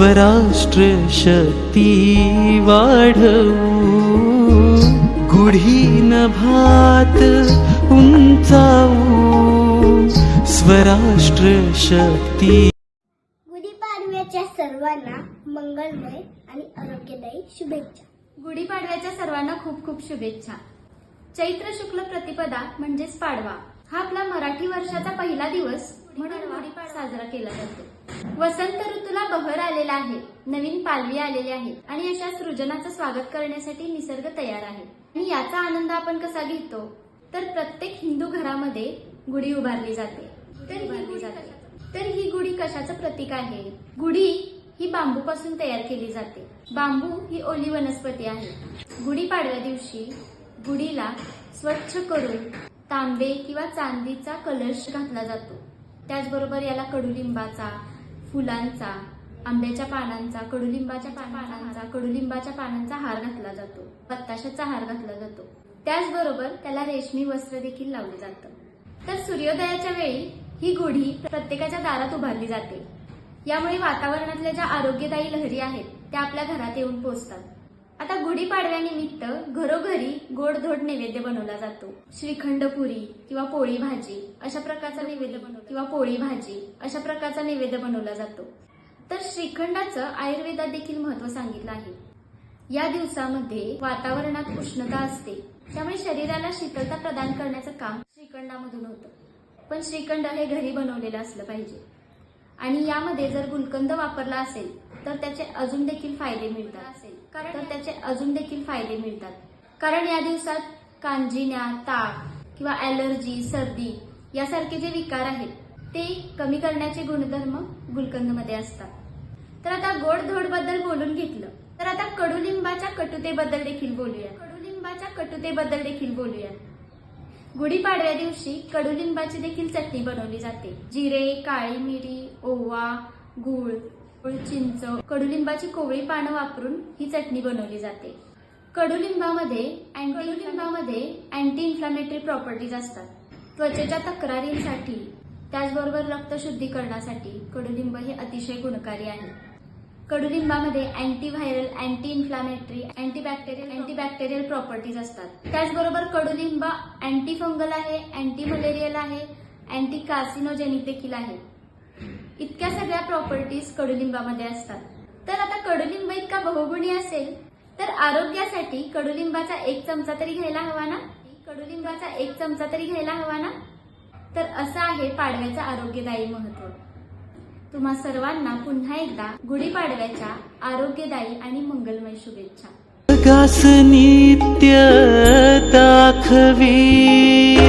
स्वराष्ट्र शक्ती वाढवू. गुढी नभात उंचावू. स्वराष्ट्र शक्ती गुढीपाडव्याच्या सर्वांना मंगलमय आणि आरोग्यदायी शुभेच्छा. गुढीपाडव्याच्या सर्वांना खूप खूप शुभेच्छा. चैत्र शुक्ल प्रतिपदा म्हणजेच पाडवा. हा आपला मराठी वर्षाचा पहिला दिवस. म्हणून गुढीपाडवा साजरा केला जातो. वसंत ऋतूला बहर आलेला आहे नवीन पालवी आलेली आहे आणि अशा सृजनाचं स्वागत करण्यासाठी निसर्ग तयार आहे. आणि याचा आनंद आपण कसा घेतो? तर प्रत्येक हिंदू घरामध्ये गुढी उभारली जाते. तर ही गुढी तर ही गुढी कशाचं प्रतीक आहे? गुढी ही बांबूपासून तयार केली जाते. बांबू ही ओली वनस्पती आहे. गुढीपाडव्या दिवशी गुढीला स्वच्छ करून तांबे किंवा चांदीचा कलश घातला जातो. त्याचबरोबर याला कडुलिंबाचा फुलांचा आंब्याच्या पानांचा कडुलिंबाच्या पानांचा कडुलिंबाच्या पानांचा हार घातला जातो. बत्ताशाचा हार घातला जातो. त्याचबरोबर त्याला रेशमी वस्त्र देखील लावले जातं. तर सूर्योदयाच्या वेळी ही गुढी प्रत्येकाच्या दारात उभारली जाते. यामुळे वातावरणातल्या ज्या आरोग्यदायी लहरी आहेत त्या आपल्या घरात येऊन पोहोचतात आता गुढीपाडव्यानिमित्त घरोघरी गोडधोड नैवेद्य बनवला जातो. श्रीखंड पुरी किंवा पोळी भाजी अशा प्रकारचा नैवेद्य बनवला किंवा पोळी भाजी अशा प्रकारचा नैवेद्य बनवला जातो. तर श्रीखंडाचं आयुर्वेदात देखील महत्त्व सांगितलं आहे. या दिवसामध्ये वातावरणात उष्णता असते. त्यामुळे शरीराला शीतलता प्रदान करण्याचं काम श्रीखंडामधून होतं. पण श्रीखंड हे घरी बनवलेलं असलं पाहिजे. आणि यामध्ये जर गुलकंद वापरला असेल तर त्याचे अजून देखील फायदे मिळतात. असेल. कारण तर त्याचे अजून देखील फायदे मिळतात. कारण या दिवसात कांजिण्या ताप किंवा ॲलर्जी सर्दी यासारखे जे विकार आहेत ते कमी करण्याचे गुणधर्म गुलकंदमध्ये असतात. तर आता गोडधोडबद्दल बोलून घेतलं. तर आता कडुलिंबाच्या कटुतेबद्दल देखील बोलूया कडुलिंबाच्या कटुतेबद्दल देखील बोलूया गुढीपाडव्या दिवशी कडुलिंबाची देखील चटणी बनवली जाते. जिरे काळी मिरी ओवा गुळ चिंच कडुलिंबाची कोवळी पानं वापरून ही चटणी बनवली जाते. कडुलिंबामध्ये अँटी कडुलिंबामध्ये अँटी इन्फ्लामेटरी प्रॉपर्टीज असतात. त्वचेच्या तक्रारींसाठी त्याचबरोबर रक्त शुद्धीकरणासाठी कडुलिंब हे अतिशय गुणकारी आहे. कडुलिंबामध्ये antiviral anti inflammatory antibacterial antibacterial properties असतात. त्याचबरोबर कडुलिंब अँटी फंगल आहे अँटी मलेरियल आहे अँटी कार्सिनोजेनिक देखील आहे. इतक्या सगळ्या प्रॉपर्टीज कडुलिंबामध्ये असतात. तर आता कडुलिंब इतका बहुगुणी असेल तर आरोग्यासाठी कडुलिंबाचा एक चमचा तरी घ्यायला हवा ना? कडुलिंबाचा एक चमचा तरी घ्यायला हवा ना? तर असं आहे पाडव्याचं आरोग्यदायी महत्त्व तुम्हा सर्वांना पुन्हा एकदा गुढीपाडव्याच्या आरोग्यदायी आणि मंगलमय शुभेच्छा. नित्य दाखवी.